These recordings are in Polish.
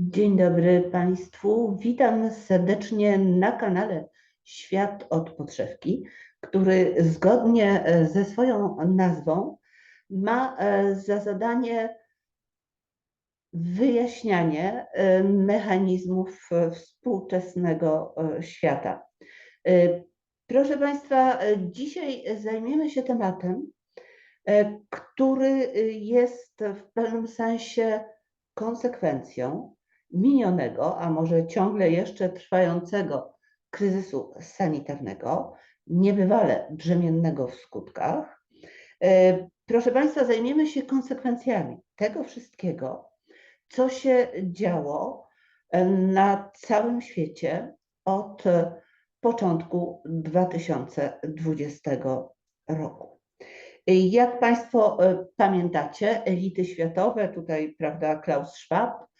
Dzień dobry Państwu. Witam serdecznie na kanale Świat od Podszewki, który zgodnie e, ze swoją nazwą ma e, za zadanie wyjaśnianie e, mechanizmów współczesnego świata. Proszę Państwa, dzisiaj zajmiemy się tematem, który jest w pewnym sensie konsekwencją minionego, a może ciągle jeszcze trwającego kryzysu sanitarnego, niebywale brzemiennego w skutkach. E, proszę Państwa, zajmiemy się konsekwencjami tego wszystkiego, co się działo e, na całym świecie od początku 2020 roku. Jak Państwo e, pamiętacie, elity światowe, tutaj prawda, Klaus Schwab, E,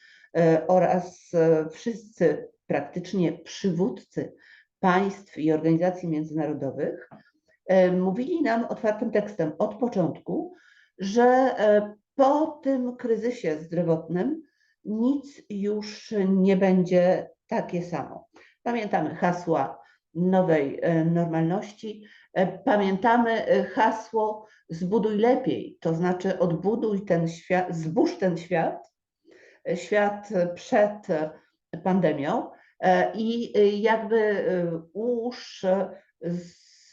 oraz e, wszyscy praktycznie przywódcy państw i organizacji międzynarodowych e, mówili nam otwartym tekstem od początku, że po tym kryzysie zdrowotnym nic już nie będzie takie samo. Pamiętamy hasła nowej normalności, pamiętamy hasło zbuduj lepiej, to znaczy odbuduj ten świat, zbóż ten świat, świat przed pandemią e, i jakby e, ułóż,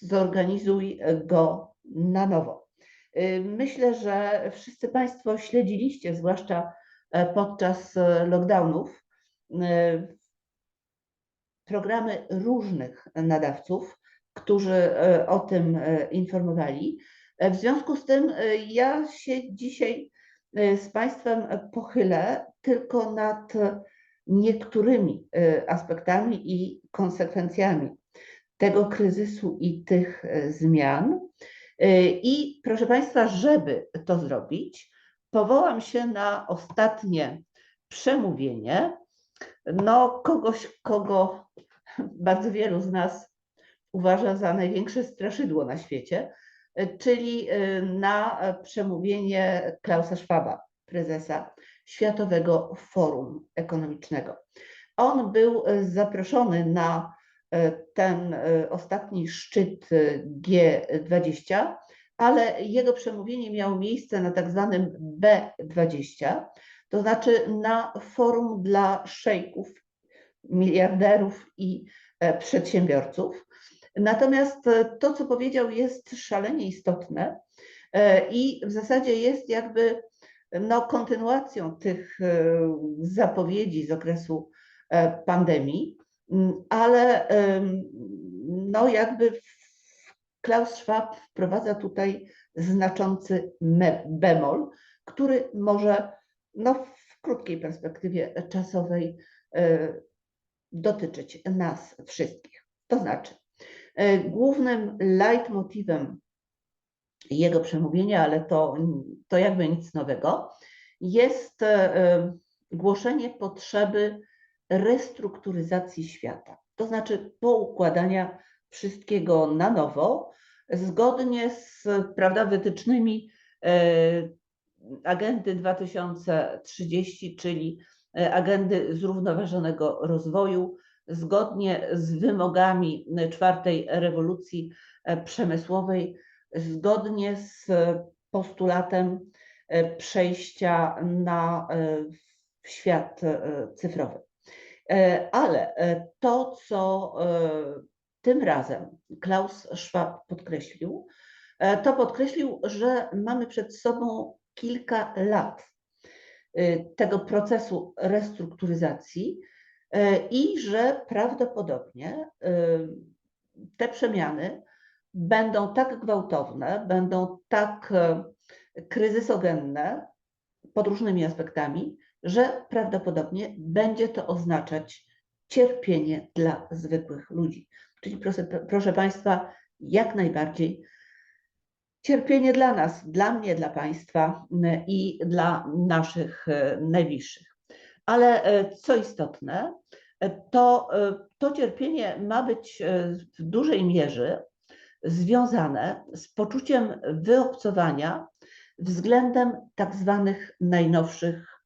zorganizuj go na nowo. E, myślę, że wszyscy Państwo śledziliście, zwłaszcza podczas lockdownów, programy różnych nadawców, którzy o tym informowali. W związku z tym ja się dzisiaj z Państwem pochylę tylko nad niektórymi y, aspektami i konsekwencjami tego kryzysu i tych y, zmian. I proszę Państwa, żeby to zrobić, powołam się na ostatnie przemówienie no, kogoś, kogo bardzo wielu z nas uważa za największe straszydło na świecie, czyli y, na przemówienie Klausa Schwaba, prezesa Światowego Forum Ekonomicznego. On był y, zaproszony na y, ten ostatni szczyt G20, ale jego przemówienie miało miejsce na tak zwanym B20, to znaczy na forum dla szejków, miliarderów i e, przedsiębiorców. Natomiast e, to, co powiedział, jest szalenie istotne e, i w zasadzie jest jakby no, kontynuacją tych e, zapowiedzi z okresu pandemii, ale no, jakby Klaus Schwab wprowadza tutaj znaczący bemol, który może no, w krótkiej perspektywie czasowej dotyczyć nas wszystkich. To znaczy, głównym leitmotywem jego przemówienia, ale to, to jakby nic nowego, jest e, głoszenie potrzeby restrukturyzacji świata, to znaczy poukładania wszystkiego na nowo, zgodnie z prawda, wytycznymi e, agendy 2030, czyli agendy zrównoważonego rozwoju, zgodnie z wymogami czwartej rewolucji e, przemysłowej, zgodnie z postulatem e, przejścia na e, świat cyfrowy. Ale to, co tym razem Klaus Schwab podkreślił, to podkreślił, że mamy przed sobą kilka lat tego procesu restrukturyzacji, i że prawdopodobnie e, te przemiany będą tak gwałtowne, będą tak e, kryzysogenne pod różnymi aspektami, że prawdopodobnie będzie to oznaczać cierpienie dla zwykłych ludzi. Czyli proszę, proszę Państwa, jak najbardziej cierpienie dla nas, dla mnie, dla Państwa i dla naszych najbliższych. Ale e, co istotne, e, to, e, to cierpienie ma być w dużej mierze związane z poczuciem wyobcowania względem tak zwanych najnowszych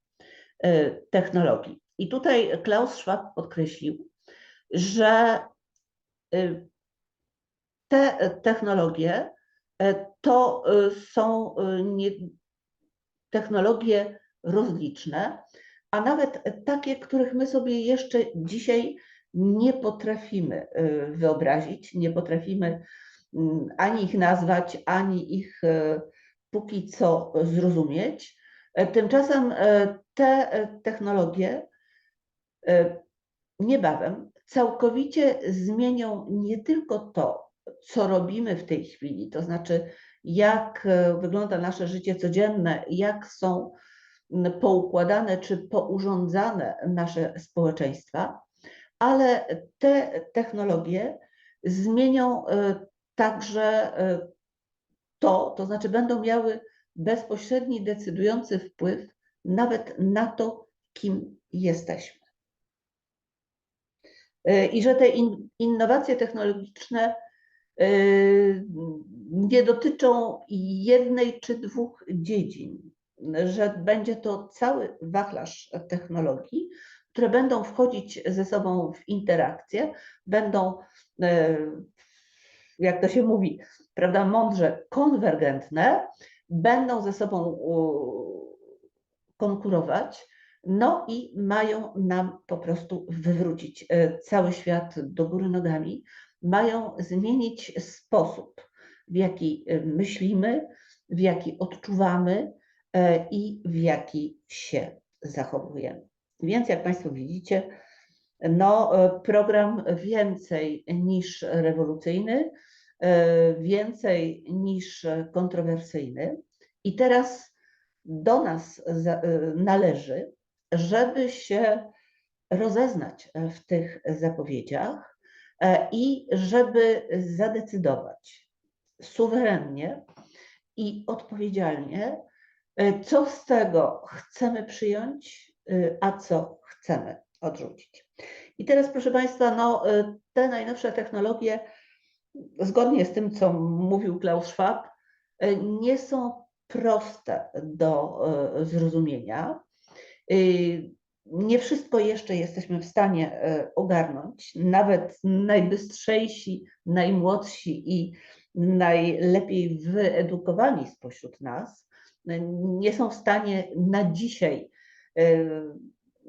technologii. I tutaj Klaus Schwab podkreślił, że te technologie to są technologie rozliczne, a nawet takie, których my sobie jeszcze dzisiaj nie potrafimy wyobrazić, nie potrafimy mm, ani ich nazwać, ani ich póki co zrozumieć. Tymczasem te technologie niebawem całkowicie zmienią nie tylko to, co robimy w tej chwili, to znaczy jak e, wygląda nasze życie codzienne, jak są poukładane czy pourządzane nasze społeczeństwa, ale te technologie zmienią e, także e, to, to znaczy będą miały bezpośredni, decydujący wpływ nawet na to, kim jesteśmy. E, i że te innowacje technologiczne nie dotyczą jednej czy dwóch dziedzin, że będzie to cały wachlarz technologii, które będą wchodzić ze sobą w interakcję, będą, e, jak to się mówi, prawda, mądrze konwergentne, będą ze sobą konkurować no i mają nam po prostu wywrócić e, cały świat do góry nogami, mają zmienić sposób, w jaki e, myślimy, w jaki odczuwamy i w jaki się zachowujemy. Więc jak Państwo widzicie, no, program więcej niż rewolucyjny, więcej niż kontrowersyjny. I teraz do nas należy żeby się rozeznać e, w tych zapowiedziach e, i żeby zadecydować suwerennie i odpowiedzialnie, e, co z tego chcemy przyjąć, a co chcemy odrzucić. I teraz, proszę Państwa, no, te najnowsze technologie, zgodnie z tym, co mówił Klaus Schwab, nie są proste do zrozumienia. Nie wszystko jeszcze jesteśmy w stanie e, ogarnąć. Nawet najbystrzejsi, najmłodsi i najlepiej wyedukowani spośród nas e, nie są w stanie na dzisiaj e,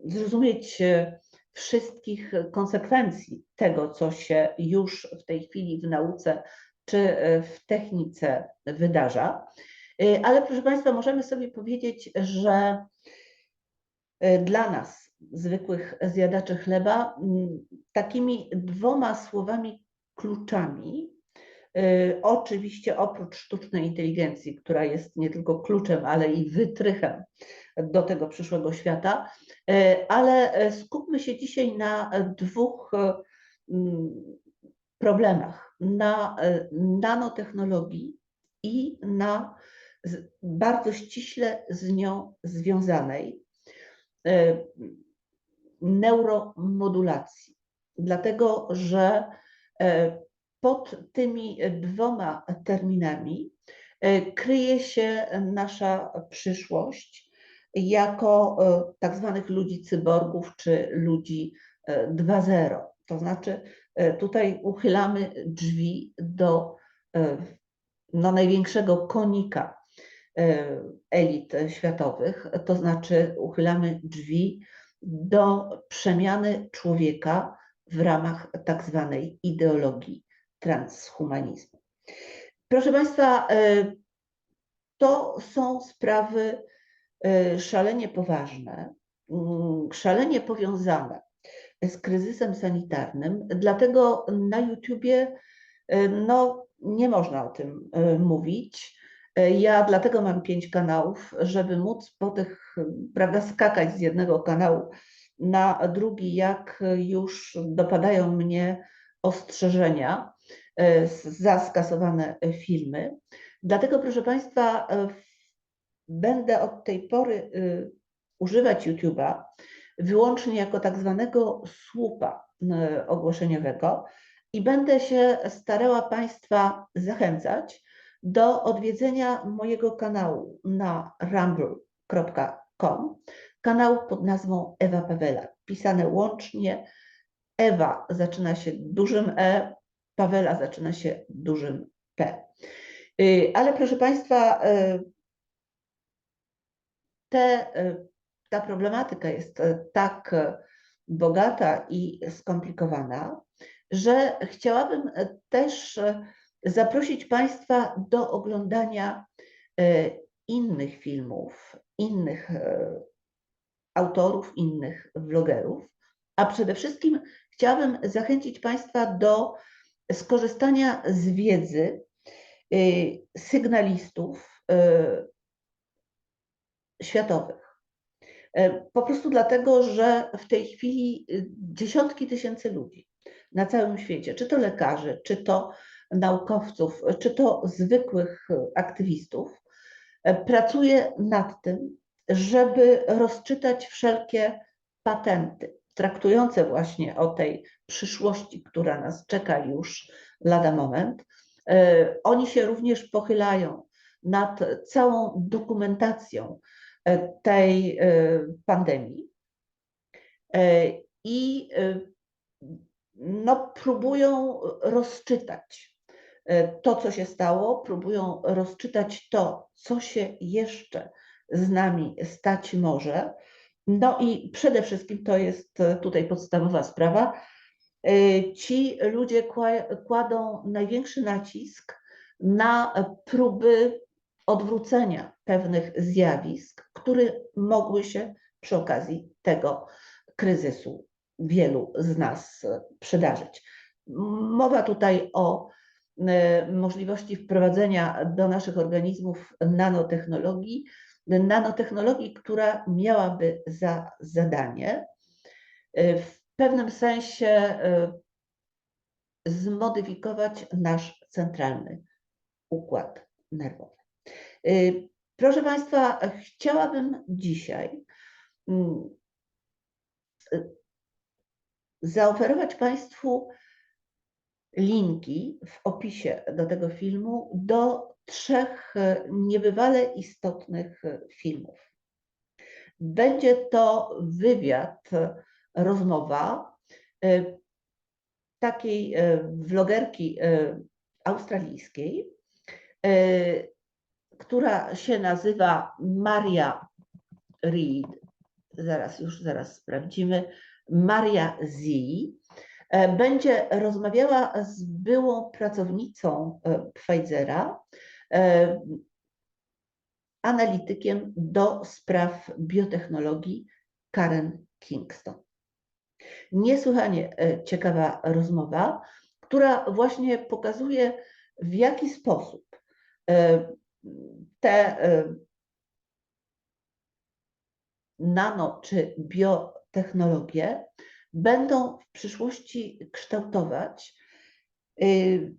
zrozumieć wszystkich konsekwencji tego, co się już w tej chwili w nauce czy w technice wydarza. Ale proszę Państwa, możemy sobie powiedzieć, że dla nas, zwykłych zjadaczy chleba, takimi dwoma słowami kluczami, oczywiście oprócz sztucznej inteligencji, która jest nie tylko kluczem, ale i wytrychem do tego przyszłego świata, e, ale skupmy się dzisiaj na dwóch problemach, na nanotechnologii i na bardzo ściśle z nią związanej E, neuromodulacji, dlatego że e, pod tymi dwoma terminami e, kryje się nasza przyszłość jako tak zwanych ludzi cyborgów czy ludzi 2.0. To znaczy, tutaj uchylamy drzwi do no, największego konika E, elit światowych, to znaczy uchylamy drzwi do przemiany człowieka w ramach tak zwanej ideologii transhumanizmu. Proszę Państwa, e, to są sprawy e, szalenie poważne, mm, szalenie powiązane z kryzysem sanitarnym, dlatego na YouTubie no, nie można o tym mówić. E, ja dlatego mam pięć kanałów, żeby móc po tych, prawda, skakać z jednego kanału na drugi, jak już dopadają mnie ostrzeżenia e, za skasowane filmy. Dlatego, proszę Państwa, e, będę od tej pory używać YouTube'a wyłącznie jako tak zwanego słupa ogłoszeniowego i będę się starała Państwa zachęcać do odwiedzenia mojego kanału na rumble.com, kanału pod nazwą Ewa Pawela. Pisane łącznie. Ewa zaczyna się dużym E, Pawela zaczyna się dużym P. Y, Ale proszę Państwa, y, te, y, ta problematyka jest tak bogata i skomplikowana, że chciałabym też zaprosić Państwa do oglądania innych filmów, innych autorów, innych vlogerów, a przede wszystkim chciałabym zachęcić Państwa do skorzystania z wiedzy y, sygnalistów y, światowych. E, Po prostu dlatego, że w tej chwili y, dziesiątki tysięcy ludzi na całym świecie, czy to lekarzy, czy to naukowców, czy to zwykłych y, aktywistów, pracuje nad tym, żeby rozczytać wszelkie patenty traktujące właśnie o tej przyszłości, która nas czeka już lada moment. E, Oni się również pochylają nad całą dokumentacją e, tej e, pandemii i no, próbują rozczytać to, co się stało, próbują rozczytać to, co się jeszcze z nami stać może. No i przede wszystkim to jest e, tutaj podstawowa sprawa. e, Ci ludzie kła- kładą największy nacisk na próby odwrócenia pewnych zjawisk, które mogły się przy okazji tego kryzysu wielu z nas e, przydarzyć. Mowa tutaj o możliwości wprowadzenia do naszych organizmów nanotechnologii, nanotechnologii, która miałaby za zadanie e, w pewnym sensie e, zmodyfikować nasz centralny układ nerwowy. E, Proszę Państwa, chciałabym dzisiaj mm, zaoferować Państwu linki w opisie do tego filmu do trzech e, niebywale istotnych e, filmów. Będzie to wywiad, e, rozmowa takiej vlogerki australijskiej, która się nazywa Maria Reed. Zaraz, już zaraz sprawdzimy. Maria Z. E, Będzie rozmawiała z byłą pracownicą e, Pfizera, e, analitykiem do spraw biotechnologii Karen Kingston. Niesłychanie ciekawa rozmowa, która właśnie pokazuje, w jaki sposób te nano czy biotechnologie będą w przyszłości kształtować y,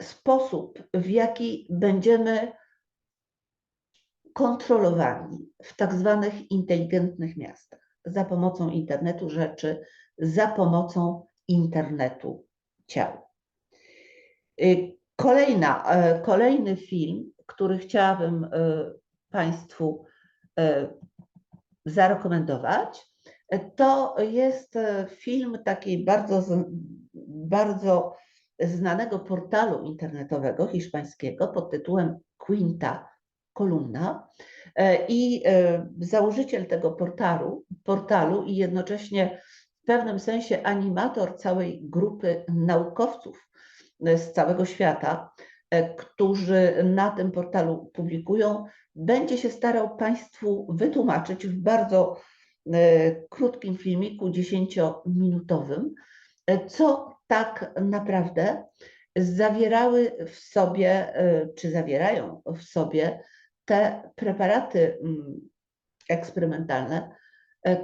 sposób, w jaki będziemy kontrolowani w tak zwanych inteligentnych miastach za pomocą internetu rzeczy, za pomocą internetu ciał. Y, Kolejna, e, kolejny film, który chciałabym e, Państwu e, zarekomendować, to jest e, film takiej bardzo, bardzo znanego portalu internetowego hiszpańskiego pod tytułem Quinta Columna. E, I e, założyciel tego portalu, portalu i jednocześnie w pewnym sensie animator całej grupy naukowców z całego świata, którzy na tym portalu publikują, będzie się starał Państwu wytłumaczyć w bardzo e, krótkim filmiku, 10-minutowym, e, co tak naprawdę zawierały w sobie, e, czy zawierają w sobie te preparaty mm, eksperymentalne,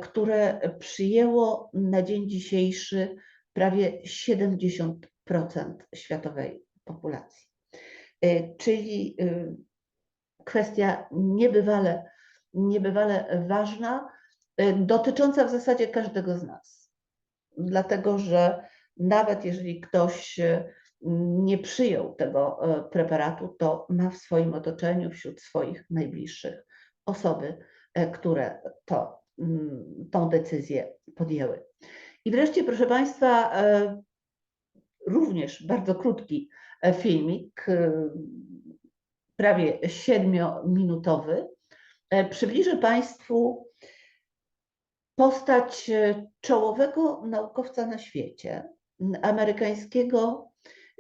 które przyjęło na dzień dzisiejszy prawie 70% światowej populacji. Czyli y, kwestia niebywale, niebywale ważna, y, dotycząca w zasadzie każdego z nas. Dlatego, że nawet jeżeli ktoś y, nie przyjął tego e, preparatu, to ma w swoim otoczeniu, wśród swoich najbliższych osoby, które to, mm, tą decyzję podjęły. I wreszcie, proszę Państwa, również bardzo krótki filmik, prawie siedmiominutowy, przybliżę Państwu postać czołowego naukowca na świecie, amerykańskiego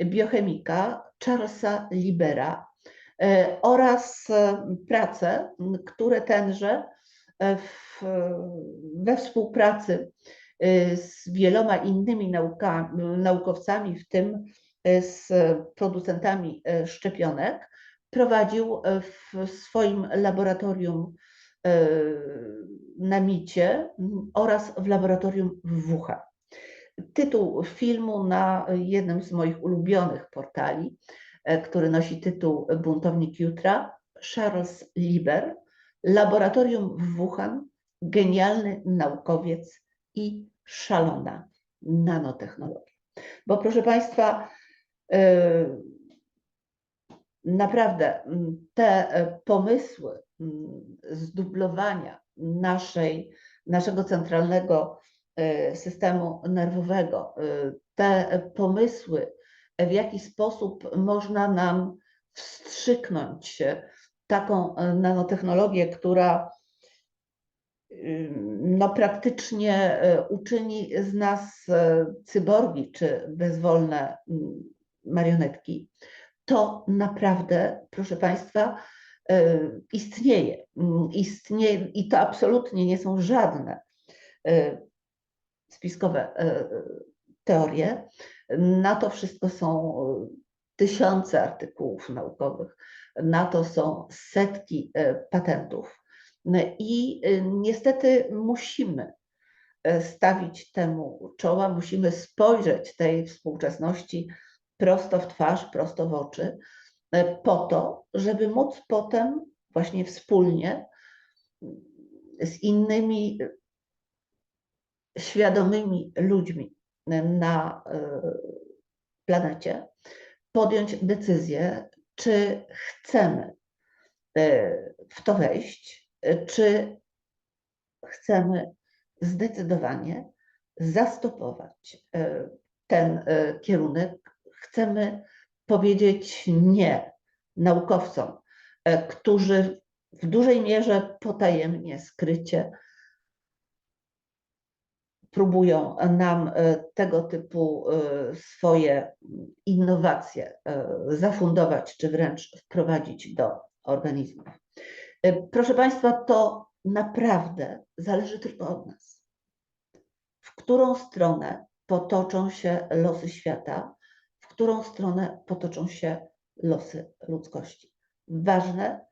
biochemika Charlesa Libera e, oraz e, prace, które tenże e, w, we współpracy z wieloma innymi nauka, naukowcami, w tym z producentami szczepionek, prowadził w swoim laboratorium na Micie oraz w laboratorium w Wuhan tytuł filmu na jednym z moich ulubionych portali, e, który nosi tytuł Buntownik Jutra, Charles Lieber, Laboratorium w Wuhan, genialny naukowiec i szalona nanotechnologia. Bo proszę Państwa, e, naprawdę te pomysły zdublowania naszej, naszego centralnego E, systemu nerwowego, e, te pomysły, w jaki sposób można nam wstrzyknąć taką e, nanotechnologię, która no, praktycznie uczyni z nas cyborgi czy bezwolne marionetki, to naprawdę, proszę Państwa, istnieje. Istnieje i to absolutnie nie są żadne spiskowe e, teorie. Na to wszystko są tysiące artykułów naukowych, na to są setki patentów. I e, niestety musimy stawić temu czoła, musimy spojrzeć tej współczesności prosto w twarz, prosto w oczy, po to, żeby móc potem właśnie wspólnie z innymi świadomymi ludźmi na e, planecie podjąć decyzję, czy chcemy e, w to wejść, czy chcemy zdecydowanie zastopować e, ten kierunek, chcemy powiedzieć nie naukowcom, którzy w dużej mierze potajemnie, skrycie próbują nam e, tego typu e, swoje innowacje e, zafundować, czy wręcz wprowadzić do organizmów. Proszę Państwa, to naprawdę zależy tylko od nas. W którą stronę potoczą się losy świata, którą stronę potoczą się losy ludzkości. Ważne,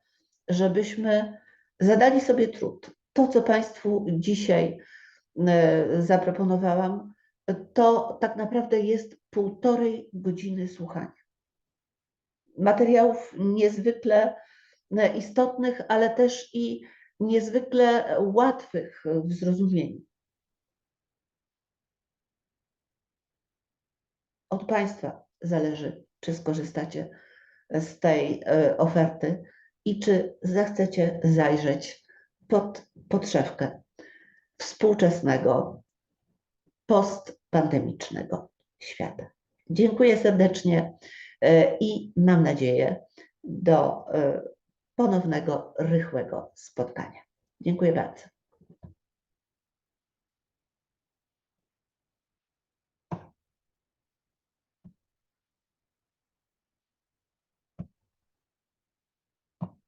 żebyśmy zadali sobie trud. To, co Państwu dzisiaj E, zaproponowałam, to tak naprawdę jest półtorej godziny słuchania. Materiałów niezwykle e, istotnych, ale też i niezwykle łatwych w zrozumieniu. Od Państwa zależy, czy skorzystacie z tej e, oferty i czy zechcecie zajrzeć pod podszewkę współczesnego, postpandemicznego świata. Dziękuję serdecznie e, i mam nadzieję do e, ponownego, rychłego spotkania. Dziękuję bardzo.